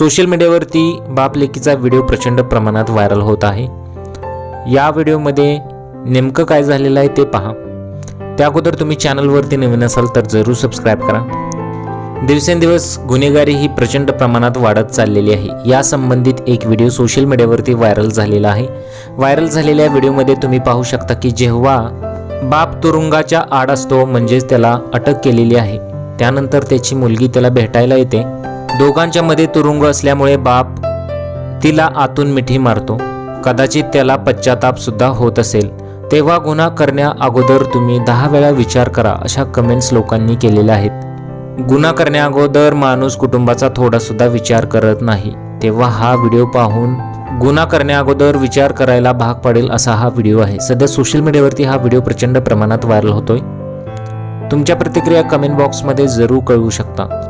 Social मीडियावरती बाप लेकीचा video प्रचंड प्रमाणात व्हायरल होत आहे. या व्हिडिओमध्ये नेमकं काय झालेलं आहे ते पहा. त्या अगोदर तुम्ही चॅनलवरती नवीन असाल तर जरूर सबस्क्राईब करा. दिवसेंदिवस गुन्हेगारी ही प्रचंड प्रमाणात वाढत चाललेली आहे. या संबंधित एक व्हिडिओ सोशल मीडियावरती व्हायरल झालेला आहे. व्हायरल झालेल्या व्हिडिओमध्ये तुम्ही पाहू शकता की जेव्हा बाप तुरुंगाच्या आड असतो म्हणजेच त्याला अटक केलेली आहे. त्यानंतर त्याची मुलगी त्याला भेटायला येते. दोघांच्या मध्ये तुरुंग असल्यामुळे बाप तिला आतून मिठी मारतो. कदाचित त्याला पश्चाताप सुद्धा होत असेल. तेव्हा गुन्हा करण्या अगोदर तुम्ही दहा वेळा विचार करा अशा कमेंट्स लोकांनी केलेल्या आहेत. गुन्हा करण्या अगोदर माणूस कुटुंबाचा थोडा सुद्धा विचार करत नाही. तेव्हा हा व्हिडिओ पाहून गुन्हा करण्या अगोदर विचार करायला भाग पडेल असा हा व्हिडिओ आहे. सध्या सोशल मीडियावरती हा व्हिडिओ प्रचंड प्रमाणात व्हायरल होतोय. तुमच्या प्रतिक्रिया कमेंट बॉक्समध्ये जरूर कळवू शकता.